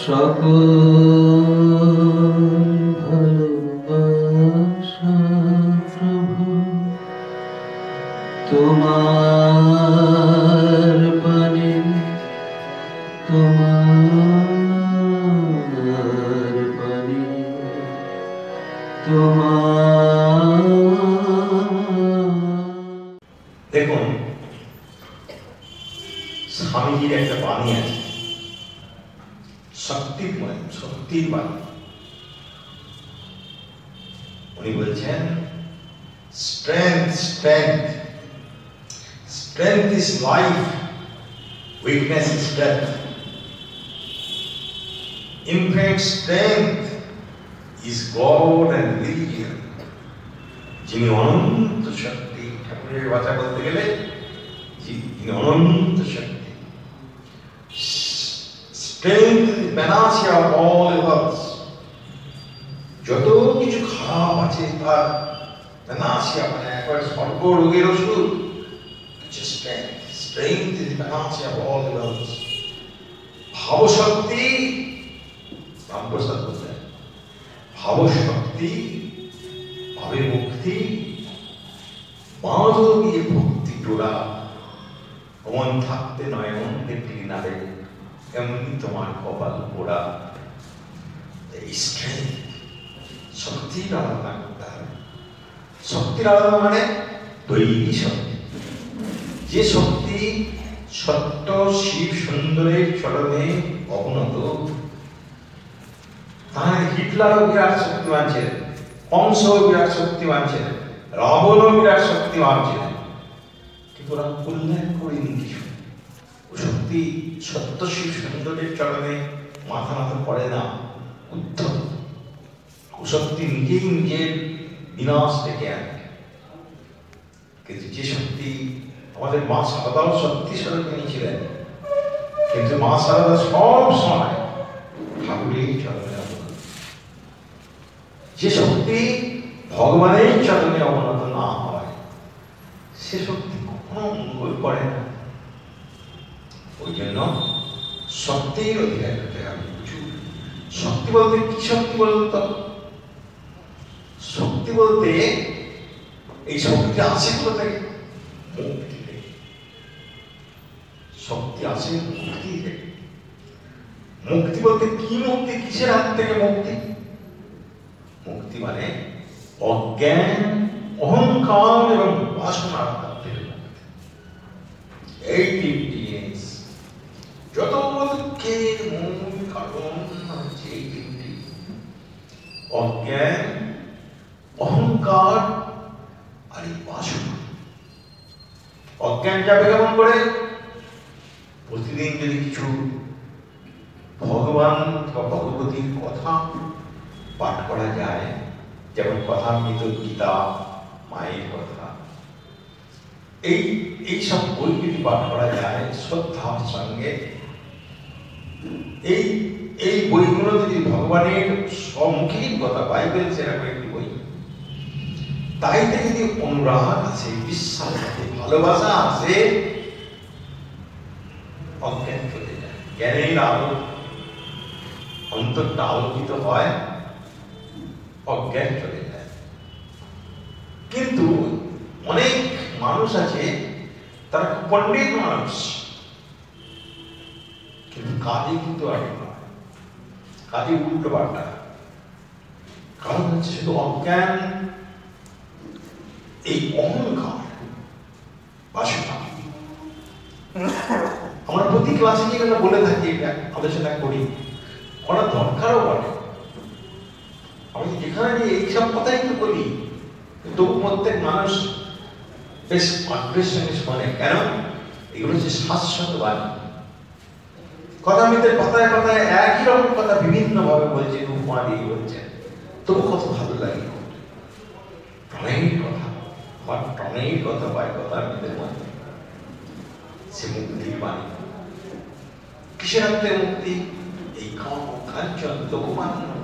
সকল ভালোবাসা প্রভু তোমার পানে তোমার পানে তোমার দেখুন স্বামীজির একটা বাণী আছে শক্তির বাণী শক্তির বাণী উনি বলছেন strength strength strength is life weakness is death infinite strength is God and religion যিনি অনন্ত শক্তি ঠাকুরের ভাষা বলতে গেলে যিনি অনন্ত শক্তি strength panacea of all evils যত কিছু খারাপ আছে, তার প্যানাসিয়া মানে একবার সর্ব রোগের ওষুধ হচ্ছে strength strength is panacea of all evils ভাবশক্তি Ramprasad বললেন ভাবশক্তি, ভাবে মুক্তি দিয়ে ভক্তি টোড়া অমন থাকতে নয় এমন দেখলি না রে এমনি তোমার কপাল পোড়া? এই স্ট্রেংথ শক্তির হবে। শক্তির আরাধনা মানে শক্তি। যে শক্তি সত্য শিব সুন্দরের চরণে অবনত তাহলে হিটলারও বিরাট শক্তিমান ছিলেন কংসও বিরাট শক্তিমান ছিলেন রাবণও বিরাট শক্তিমান ছিলেন। কিন্তু ওরা কল্যাণ করেনি কিছু। শক্তি সত্য শিব সুন্দরের চরণে মাথা মাথা পড়ে না উদ্ধত শক্তি নিজেই নিজের বিনাশ ডেকে আনে। কিন্তু যে শক্তি আমাদের মা সারদাও শক্তি স্বরূপিণী ছিলেন, কিন্তু মা সারদা সব সময় ঠাকুরের চরণে যে শক্তি ভগবানের চরণে অবনত না হয়, সে শক্তি কখনো মঙ্গল করে না। ওই জন্য শক্তির অধিকার করতে হবে কিছু শক্তি বলতে কি শক্তি বলতো শক্তি বলতে এই শক্তি আসে কোথা শক্তি আসে মুক্তি থেকে মুক্তি বলতে কি মুক্তি? কিসের হাত থেকে মুক্তি? মুক্তি মানে অজ্ঞান, অহংকার এবং বাসনার হাত থেকে মুক্তি। এই তিনটি যত দুঃখের মূল কারণ অজ্ঞান অহংকার আর এই বাসনা অজ্ঞান যাবে কেমন করে প্রতিদিন যদি কিছু ভগবান বা ভগবতীর কথা পাঠ করা যায়, যেমন কথামৃত গীতা, মায়ের কথা, এই এই সব বই যদি পাঠ করা যায়, শ্রদ্ধার সঙ্গে এই এই বইগুলো যদি ভগবানের সম্মুখীন কথা বাইবেল সেরকম একটি বই, তাইতে যদি অনুরাগ আছে, বিশ্বাস আছে, ভালোবাসা আছে, অজ্ঞান চলে যায়। জ্ঞানের আলো অন্তরটা আলোকিত হয়, অজ্ঞান চলে যায়। কিন্তু অনেক মানুষ আছে, তারা পণ্ডিত মানুষ। কিন্তু কাজে কিন্তু আর নয়। কাজে উল্টো পাল্টা। কারণ হচ্ছে শুধু অজ্ঞান। এই অহংকার বাসনা আমরা প্রতি ক্লাসে যেটা বলে থাকি আলোচনা করি। করা দরকারও বটে। আমি যেখানে এইসব কথাই তো বলি তবু প্রত্যেক মানুষ বেশ আগ্রহের সঙ্গে শোনে কেন? এগুলো হচ্ছে শাশ্বত বাণী কথা মিত্রের কথায় কথায় একই রকম কথা বিভিন্ন ভাবে বলছে উপমা দিয়ে তবু কত ভালো লাগে। প্রণয়ের কথা, আমার প্রণয়ের কথা পায় কথা মিত্রের মধ্যে সে মুক্তির বাণী। মুক্তি? এই কাম কাঞ্চন লোকমান্য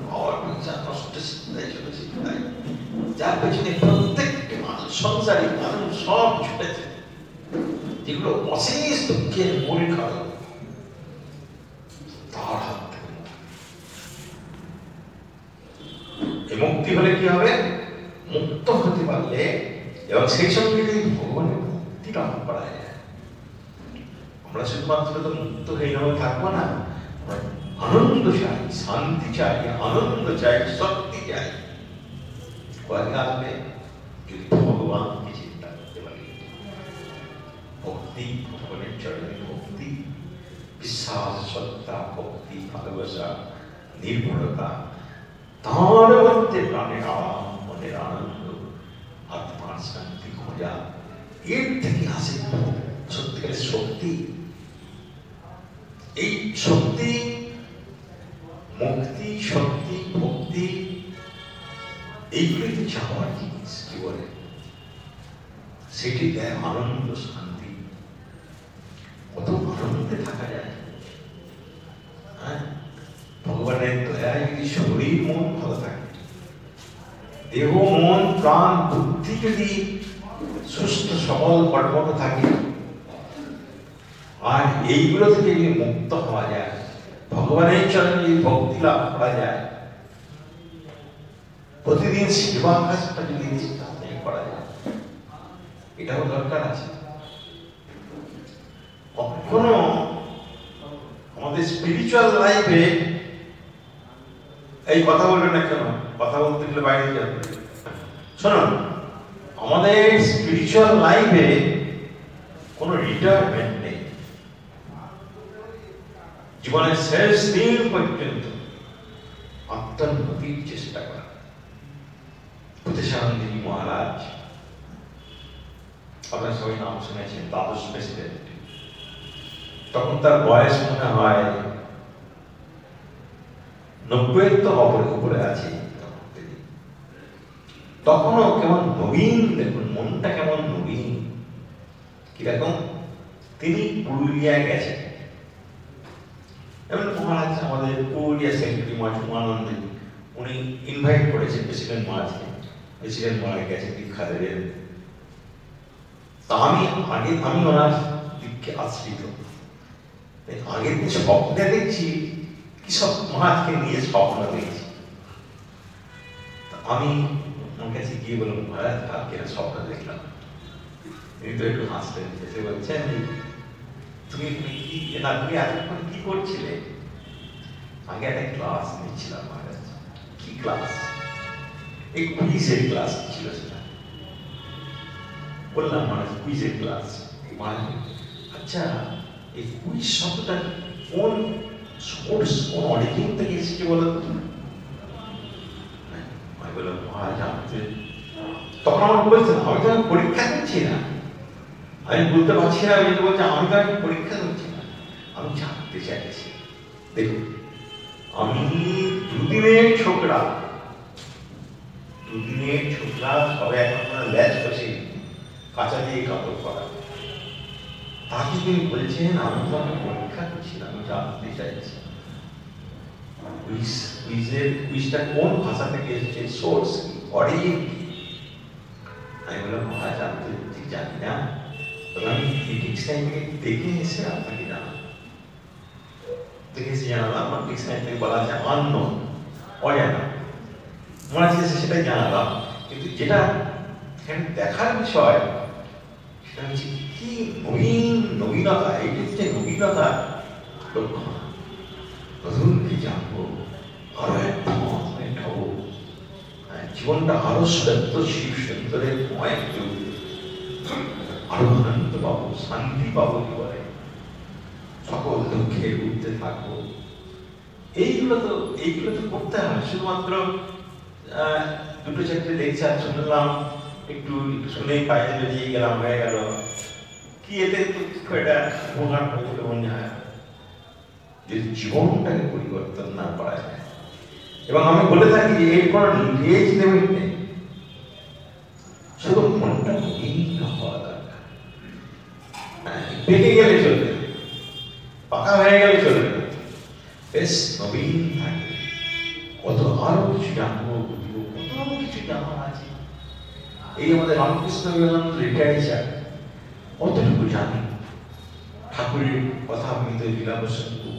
পয়সা নষ্ট চিন্তায় ছোট চিন্তায়। যার পেছনে প্রত্যেকটি মানুষ, সংসারী মানুষ, সব ছুটেছে। যেগুলো অশেষ দুঃখের মূল কারণ তার হাত থেকে মুক্তি। এই মুক্তি হলে কি হবে মুক্ত হতে পারলে এবং সেই সঙ্গে যদি ভগবানের মুক্তি লাভ করা যায় আমরা শুধুমাত্র তো মুক্ত হয়ে যাব থাকব না আমরা আনন্দ চাই শান্তি চাই আনন্দ চাই শক্তি চাই কয়েক আসবে যদি ভগবানকে চিন্তা করতে পারি ভক্তি ভগবানের চরণে ভক্তি বিশ্বাস শ্রদ্ধা ভক্তি ভালোবাসা নির্ভরতা তার মধ্যে প্রাণের আরাম মনের আনন্দ আত্মার শান্তি খোঁজা এর থেকে আসে সত্যিকারের শক্তি। এই শক্তি, মুক্তি, শক্তি, ভক্তি এইগুলি তো চাওয়ার জিনিস জীবনে সেটি দেয় আনন্দ শান্তি। কত আনন্দে থাকা যায়। হ্যাঁ? ভগবানের দয়ায় যদি শরীর মন ভালো থাকে, দেহ মন প্রাণ বুদ্ধি যদি সুস্থ, সবল কর্মঠ থাকে, আর এইগুলো থেকে যদি মুক্ত হওয়া যায়, ভগবানের চরণে যদি ভক্তি লাভ করা যায়, প্রতিদিন সেবা যদি করা যায়, এটাও দরকার আছে। কখনো আমাদের স্পিরিচুয়াল লাইফে এই কথা বলবে না কেন? কথা বলতে গেলে বাইরে যাবে। শুনুন, আমাদের স্পিরিচুয়াল লাইফে কোনো রিটায়ারমেন্ট নেই। জীবনের শেষ দিন পর্যন্ত আত্মোন্নতির চেষ্টা করা। প্রতিশানন্দী মহারাজ, আপনার সবাই নাম শুনেছেন, দ্বাদশ প্রেসিডেন্ট তখন তার বয়স মনে হয় নব্বই তো অপরে উপরে আছে। তখনও কেমন নবীন? দেখুন, মনটা কেমন নবীন? কীরকম তিনি পুরুলিয়ায় গেছেন। এবং মহারাজ আমাদের পুরুলিয়া সেক্রেটারি মাঠ উমানন্দ, উনি ইনভাইট করেছেন প্রেসিডেন্ট মাঝে প্রেসিডেন্ট মারা গেছে দীক্ষা তা আমি আগে, আমি ওনার দিককে আশ্রিত। আগের দিন স্বপ্নে দেখছি কি সব মহারাজকে নিয়ে স্বপ্ন দেখছি। আমি ওর কাছে গিয়ে বললাম মহারাজ কালকে স্বপ্ন দেখলাম তিনি তো একটু হাসলেন এসে বলছেন তুমি কি না তুমি এতক্ষণ কি করছিলে আগে একটা ক্লাস নিচ্ছিলাম মহারাজ কি ক্লাস এই কুইজের ক্লাস ছিল সেটা বললাম মহারাজ কুইজের ক্লাস মহারাজ আচ্ছা এই কুইজ শব্দটা কোন সোর্স কোন অরিজিন থেকে এসেছে বলো তো? তখন আমার বলছেন আমি তো পরীক্ষা করছি না আমি বলতে পারছি না তো বলছি আমি তো আমি পরীক্ষা করছি না আমি জানতে চাইছি দেখুন আমি দুদিনের ছোকরা দুদিনের ছোকরা সবে এখন ল্যাচ বসে কাঁচা দিয়ে কাপড় করা তাকে তিনি বলছেন আমি তো আমি পরীক্ষা না আমি জানতে চাইছি কুইজ কুইজের কুইজটা কোন ভাষা থেকে এসেছে সোর্স কি অরিজিন কি আমি বললাম মহারাজ আমি তো ঠিক জানি না তবে আমি ফিজিক্স টাইম থেকে দেখে এসে আপনাকে জানাব দেখে এসে জানালাম আমার ফিজিক্স টাইম থেকে বলা যায় অন্য অজানা মহারাজ এসে সেটাই জানালাম কিন্তু যেটা এখানে দেখার বিষয় সেটা হচ্ছে কি নবীন নবীনতা এইটা হচ্ছে নবীনতা লক্ষণ কি জানব আরও একটা মহাত্মের ঢাবো হ্যাঁ, জীবনটা আরও সত্য শিব সুন্দরের ময় আরও আনন্দ পাবো শান্তি পাবো জীবনে সকল দুঃখের উঠতে থাকব এইগুলো তো এইগুলো তো করতে হয় শুধুমাত্র দুটো চারটে লেকচার শুনলাম একটু শুনে কাজে বেরিয়ে গেলাম হয়ে গেল কি এতে হবে মনে হয়। যদি জীবনটাকে পরিবর্তন না করা যায় এবং আমি বলে থাকি যে এর এজ লিমিট নেই। শুধু মনটা নবীন হওয়া দরকার। হ্যাঁ, পেকে গেলে চলবে পাকা হয়ে গেলে চলবে। বেশ নবীন থাকবে কত আরও কিছু জানব বুঝব কত কিছু জানার আছে। এই আমাদের রামকৃষ্ণ বিবেকানন্দ রিটায়ার কতটুকু জানি ঠাকুরের কথা আমি তো লীলা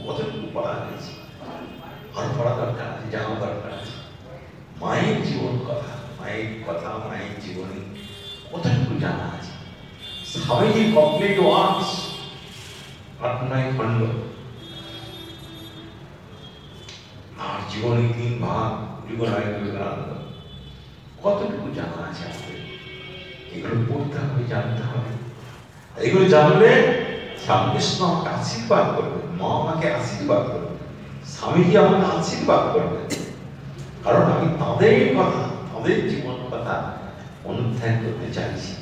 কতটুকু পড়া হয়েছে। আর পড়া দরকার আছে জানা দরকার আছে। মায়ের জীবন কথা, মায়ের কথা, মায়ের জীবনী কতটুকু জানা আছে। স্বামীজি কমপ্লিট ওয়ার্কস আটনায় খণ্ড। আর জীবনী তিন ভাগ বিবেকানন্দ। কতটুকু জানা আছে আমাদের? এগুলো পড়তে হবে, জানতে হবে। এগুলো জানলে শ্যামকৃষ্ণ আমাকে আশীর্বাদ করবে, মা আমাকে আশীর্বাদ করবে স্বামীজি আমাকে আশীর্বাদ করবে। কারণ আমি তাদের কথা, তাদের জীবন কথা অনুধ্যান করতে চাইছি।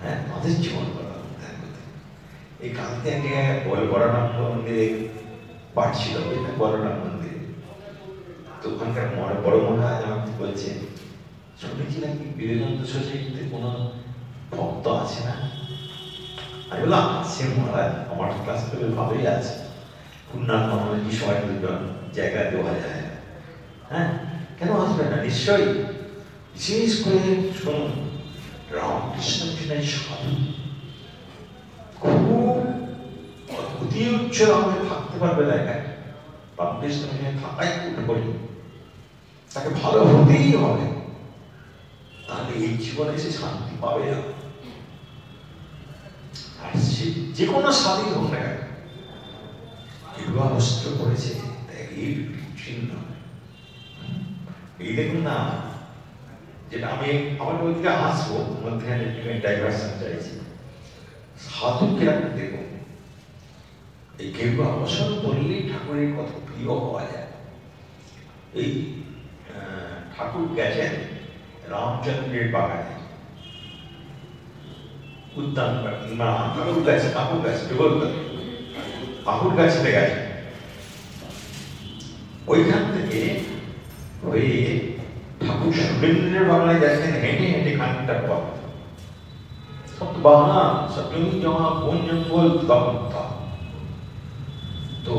হ্যাঁ তাদের জীবন কথা অনুধ্যান করতে এই কাল থেকে বল বড়রাম মন্দিরে পাঠ ছিল বড়রাম মন্দিরে। তো ওখানকার বড় বড় মহারাজ আমাকে বলছে শুনেছি নাকি বিবেকানন্দ সোসাইটিতে কোনো ভক্ত আছে না? আমি বললাম আছে মহারাজ আমার ক্লাস করে ভালোই আছে। পূর্ণাঙ্গ মনোলজি সবাই দুজন জায়গা দেওয়া যায়? হ্যাঁ? কেন আসবে না? নিশ্চয়ই। বিশেষ করে শুনুন, রামকৃষ্ণ ছিলেন সাধু খুব অতি উচ্চ রঙে থাকতে পারবে দেখায় রামকৃষ্ণ মিশনে থাকাই খুব করি। তাকে ভালো হতেই হবে। তাহলে এই জীবনে সে শান্তি পাবে না। যে কোনো স্বাধীন হোক না কেন বস্ত্র করেছে ত্যাগের চিহ্ন। এই দেখুন না যেটা আমি আমার ওইদিকে আসব মধ্যখানে ডাইভার্সন চাইছি। সাধু কীরকম দেখুন, এই গেরুয়া অবসর বললেই ঠাকুরের কত প্রিয় হওয়া যায়। এই ঠাকুর গেছেন রামচন্দ্রের বাগানে। উদ্যান বাগান, না কাকুর গাছ কাকুর গাছ বিগত কাকুর গাছতে গেছে ওইখান থেকে হয়ে ঠাকুর সুরেন্দ্রের বাংলায় যাচ্ছেন হেঁটে হেঁটে খানিকটা পথ সব তো বাহানা সব জমি জমা বন জঙ্গল তখন তা। তো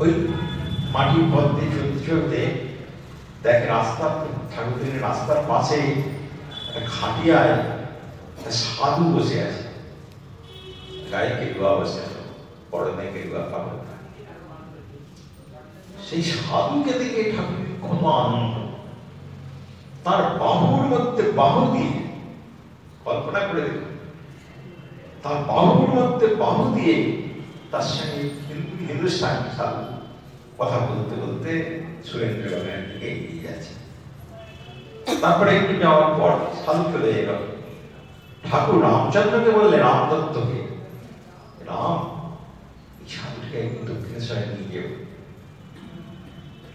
ওই মাটির পথ দিয়ে চলতে চলতে দেখ রাস্তা ঠাকুরের রাস্তার পাশে একটা খাটিয়ায় একটা সাধু বসে আছে গায়ে কেরুয়া বসে আছে পরনে কাপড় সেই সাধুকে দেখে ঠাকুরের কত আনন্দ তার বাহুর মধ্যে বাহু দিয়ে কল্পনা করে দেখুন তার বাহুর মধ্যে বাহু দিয়ে তার সঙ্গে হিন্দু হিন্দুস্তান সাধু কথা বলতে বলতে সুরেন্দ্র বাগানের দিকে এগিয়ে যাচ্ছে তারপরে একটু যাওয়ার পর সাধু চলে এলো ঠাকুর রামচন্দ্রকে বললে রামদত্তকে রাম এই সাধুটাকে একদিন দক্ষিণেশ্বরে নিয়ে যাব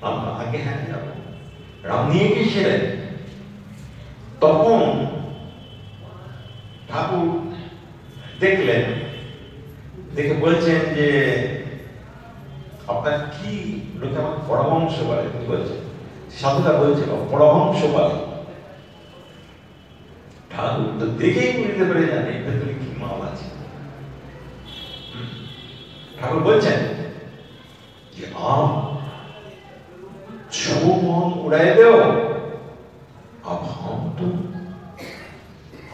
রাম আগে হ্যাঁ যাব। রাম নিয়ে গিয়েছিলেন তখন ঠাকুর দেখলেন, দেখে বলছেন যে, আপনার কি লোকে আমার পরমহংস বলে? তিনি বলছেন সাধুটা বলছে, পরমহংস বলে। ঠাকুর তো দেখেই বুঝতে পেরে জানে ভেতরে কি মাল আছে। ঠাকুর বলছেন যে, আম সোমম উড়াই দেও আভাম তো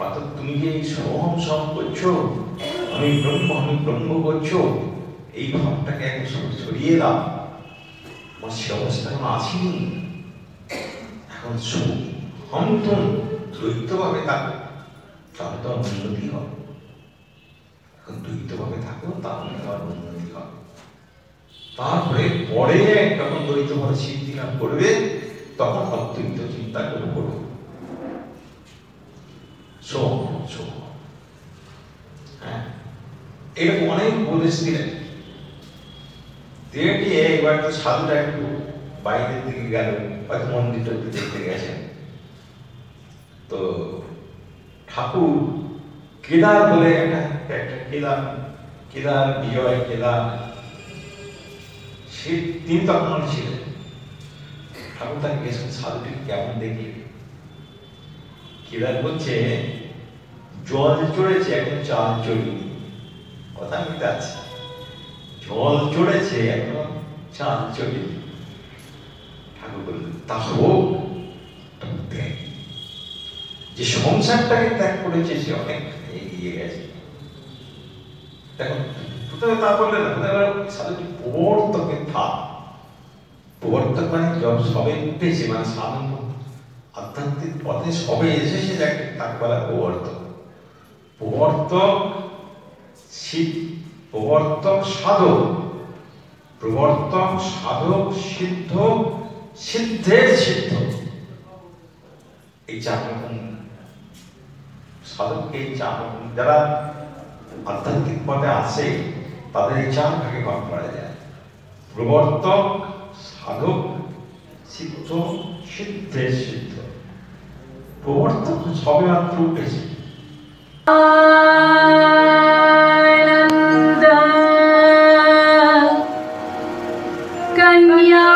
অর্থাৎ তুমি যে এই সোহম সম করছ, আমি ব্রহ্ম আমি ব্রহ্ম করছ, এই ভাবটাকে এখন সব ছড়িয়ে দাও। আমার সে অবস্থা এখন আসেনি। এখন হম তুম। দ্বৈতভাবে থাকো তাহলে তো আর উন্নতি হবে। এখন দ্বৈতভাবে থাকো তাহলে তো আর উন্নতি হবে। তারপরে পরে যখন দ্বৈতভাবে সিদ্ধি লাভ করবে, তখন অদ্বৈত চিন্তা করে করবে হ্যাঁ? এরকম অনেক উপদেশ দিলেন দিয়ে এবার তো সাধুটা একটু বাইরের দিকে গেল, হয়তো মন্দিরটা একটু দেখতে গেছেন। তো ঠাকুর কেদার বলে একটা একটা কেদার কেদার বিজয় কেদার সে তিনি তখন ছিলেন ঠাকুর তাকে গেছেন সাধুটি কেমন দেখলি কেদার বলছে জল চড়েছে এখন চাল চড়িনি কথা মিতে আছে জল চড়েছে এখন চাল চড়িনি ঠাকুর বললেন তা হোক তবু ত্যাগ যে সংসারটাকে ত্যাগ করেছে সে অনেক এগিয়ে গেছে। দেখো প্রথমে তা বললে না সাধুটি প্রবর্তকে থা প্রবর্তক মানে সবে উঠেছে মানে সাধন আধ্যাত্মিক পথে সবে এসেছে, যাকে, তাকে বলা প্রবর্তক। প্রবর্তক শিব প্রবর্তক সাধক। প্রবর্তক সাধক সিদ্ধ, সিদ্ধের সিদ্ধ। এই চার রকম সাধককে চার যারা আধ্যাত্মিক পথে আসে তাদের এই চার ভাগে করা যায়। প্রবর্তক, সাধক, সিদ্ধ, সিদ্ধে সিদ্ধ। প্রবর্তক সবে মাত্র উঠেছে कन्या